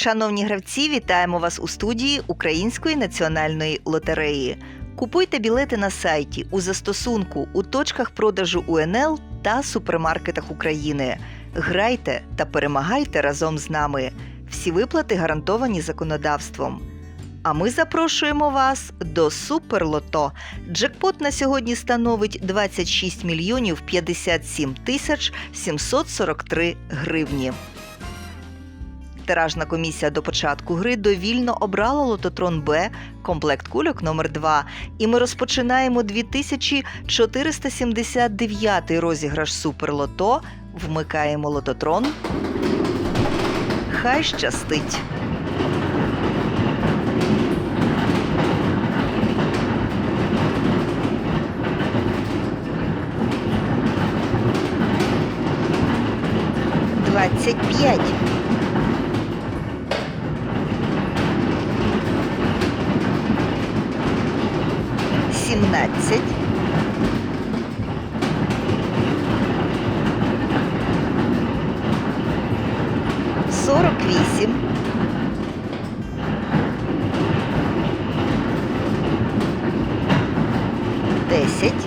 Шановні гравці, вітаємо вас у студії Української національної лотереї. Купуйте білети на сайті, у застосунку, у точках продажу УНЛ та супермаркетах України. Грайте та перемагайте разом з нами. Всі виплати гарантовані законодавством. А ми запрошуємо вас до Суперлото. Джекпот на сьогодні становить 26 мільйонів 57 тисяч 743 гривні. Тиражна комісія до початку гри довільно обрала лототрон Б, комплект кульок номер 2 І ми розпочинаємо 2479 розіграш Суперлото. Вмикаємо лототрон. Хай щастить! Двадцять п'ять. Сімнадцять. Сорок вісім. Десять.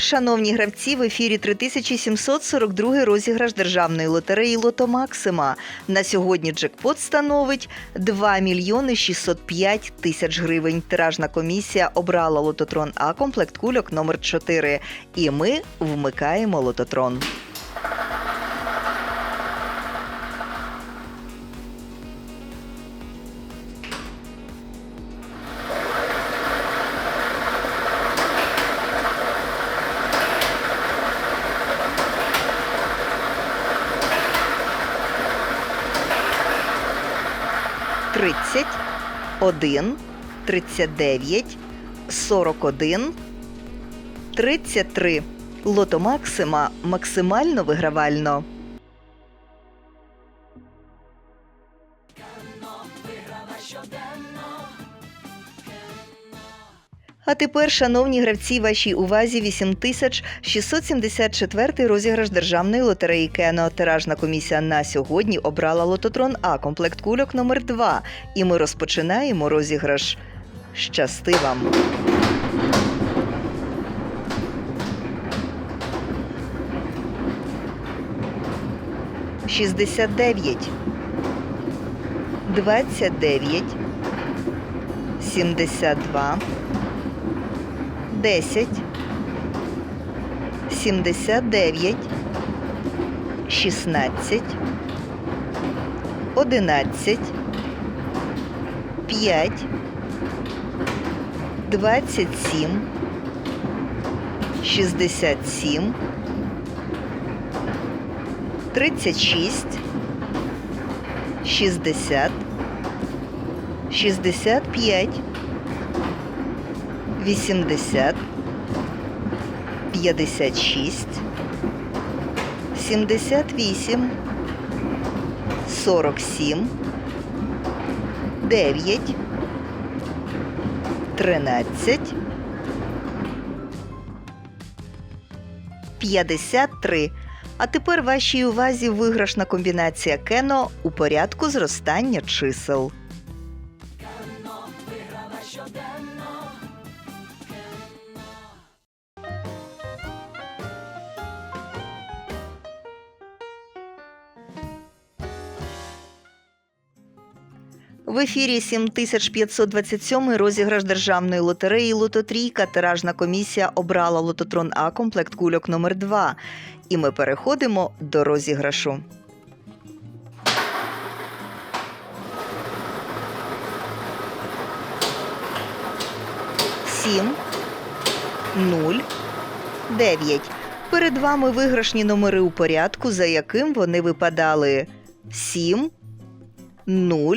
Шановні гравці, в ефірі 3742 розіграш державної лотереї Лото Максима. На сьогодні джекпот становить 2 мільйони 605 тисяч гривень. Тиражна комісія обрала лототрон А комплект кульок номер 4 І ми вмикаємо лототрон. Тридцять, один, тридцять дев'ять, сорок один, тридцять три. Лото Максима максимально вигравально. А тепер, шановні гравці, вашій увазі 8674 розіграш державної лотереї Кено. Тиражна комісія на сьогодні обрала лототрон А комплект кульок номер 2 І ми розпочинаємо розіграш. Щасти вам! Шістдесят дев'ять, двадцять дев'ять, сімдесят два. 10, 79, 16, 11, 5, 27, 67, 36, 60, 65, 80, 56, 78, 47, 9, 13, 53. А тепер вашій увазі виграшна комбінація кено у порядку зростання чисел. В ефірі 7527 розіграш державної лотереї Лототрійка. Тиражна комісія обрала лототрон А комплект кульок номер 2 І ми переходимо до розіграшу. Сім, нуль, дев'ять. Перед вами виграшні номери у порядку, за яким вони випадали 7, 0,